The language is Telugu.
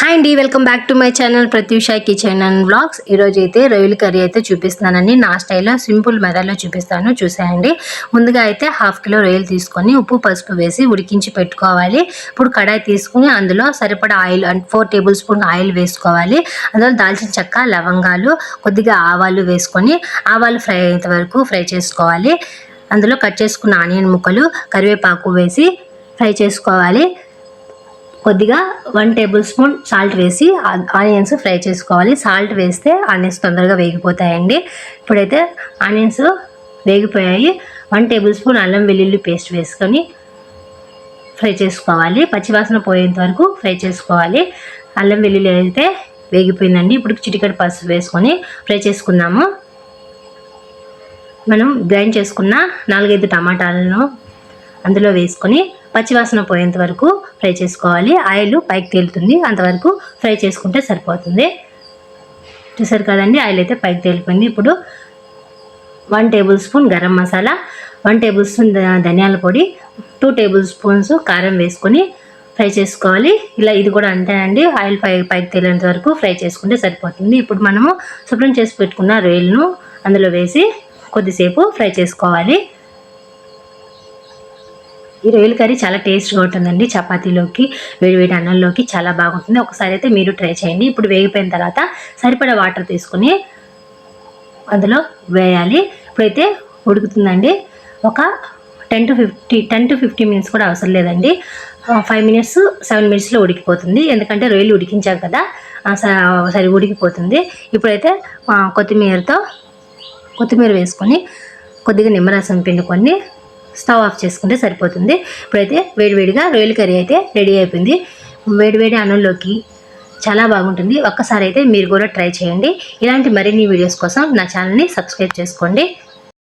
హాయ్ అండి welcome back to my channel Prathyusha kitchen and blogs ఈరోజు అయితే రొయ్యల కర్రీ అయితే చూపిస్తానని నా స్టైల్లో సింపుల్ మెథడ్లో చూపిస్తాను చూసేయండి. ముందుగా అయితే హాఫ్ కిలో రొయ్యలు తీసుకొని ఉప్పు పసుపు వేసి ఉడికించి పెట్టుకోవాలి. ఇప్పుడు కడాయి తీసుకుని అందులో సరిపడా oil four table spoon oil వేసుకోవాలి. అందులో దాల్చిన చెక్క లవంగాలు కొద్దిగా ఆవాలు వేసుకొని ఆవాలు ఫ్రై అయ్యేంత వరకు ఫ్రై చేసుకోవాలి. అందులో కట్ చేసుకున్న ఆనియన్ ముక్కలు కరివేపాకు వేసి ఫ్రై చేసుకోవాలి. కొద్దిగా వన్ టేబుల్ స్పూన్ సాల్ట్ వేసి ఆనియన్స్ ఫ్రై చేసుకోవాలి. సాల్ట్ వేస్తే ఆనియన్స్ తొందరగా వేగిపోతాయండి. ఇప్పుడైతే ఆనియన్స్ వేగిపోయాయి. వన్ టేబుల్ స్పూన్ అల్లం వెల్లుల్లి పేస్ట్ వేసుకొని ఫ్రై చేసుకోవాలి. పచ్చివాసన పోయేంత వరకు ఫ్రై చేసుకోవాలి. అల్లం వెల్లుల్లి అయితే వేగిపోయిందండి. ఇప్పుడు చిటికెడు పసుపు వేసుకొని ఫ్రై చేసుకుందాము. మనం గ్రైండ్ చేసుకున్న నాలుగైదు టమాటాలను అందులో వేసుకొని పచ్చివాసన పోయేంత వరకు ఫ్రై చేసుకోవాలి. ఆయిల్ పైకి తేలుతుంది. అంతవరకు ఫ్రై చేసుకుంటే సరిపోతుంది. చూసారు కదండి ఆయిల్ అయితే పైకి తేలిపోయింది. ఇప్పుడు one tablespoon garam masala one tablespoon ధనియాల పొడి టూ టేబుల్ స్పూన్స్ కారం వేసుకొని ఫ్రై చేసుకోవాలి. ఇలా ఇది కూడా అంతేనండి ఆయిల్ పై పైకి తేలేంత వరకు ఫ్రై చేసుకుంటే సరిపోతుంది. ఇప్పుడు మనము శుభ్రం చేసి పెట్టుకున్న రొయ్యలను అందులో వేసి కొద్దిసేపు ఫ్రై చేసుకోవాలి. ఈ రొయ్యల కర్రీ చాలా టేస్ట్గా ఉంటుందండి. చపాతీలోకి వేడివేడి అన్నంలోకి చాలా బాగుంటుంది. ఒకసారి అయితే మీరు ట్రై చేయండి. ఇప్పుడు వేగిపోయిన తర్వాత సరిపడా వాటర్ తీసుకొని అందులో వేయాలి. ఇప్పుడైతే ఉడుకుతుందండి. ఒక ten to fifty ten to fifty minutes కూడా అవసరం లేదండి. ఫైవ్ మినిట్స్ సెవెన్ మినిట్స్లో ఉడికిపోతుంది. ఎందుకంటే రొయ్యలు ఉడికించాం కదా స- సరి ఉడికిపోతుంది. ఇప్పుడైతే కొత్తిమీరతో కొత్తిమీర వేసుకొని కొద్దిగా నిమ్మరసం పిండుకొని స్టవ్ ఆఫ్ చేసుకుంటే సరిపోతుంది. ఇప్పుడైతే వేడివేడిగా రొయ్యల కర్రీ అయితే రెడీ అయిపోయింది. వేడివేడి అన్నంలోకి చాలా బాగుంటుంది. ఒక్కసారి అయితే మీరు కూడా ట్రై చేయండి. ఇలాంటి మరిన్ని వీడియోస్ కోసం నా ఛానల్ని సబ్స్క్రైబ్ చేసుకోండి.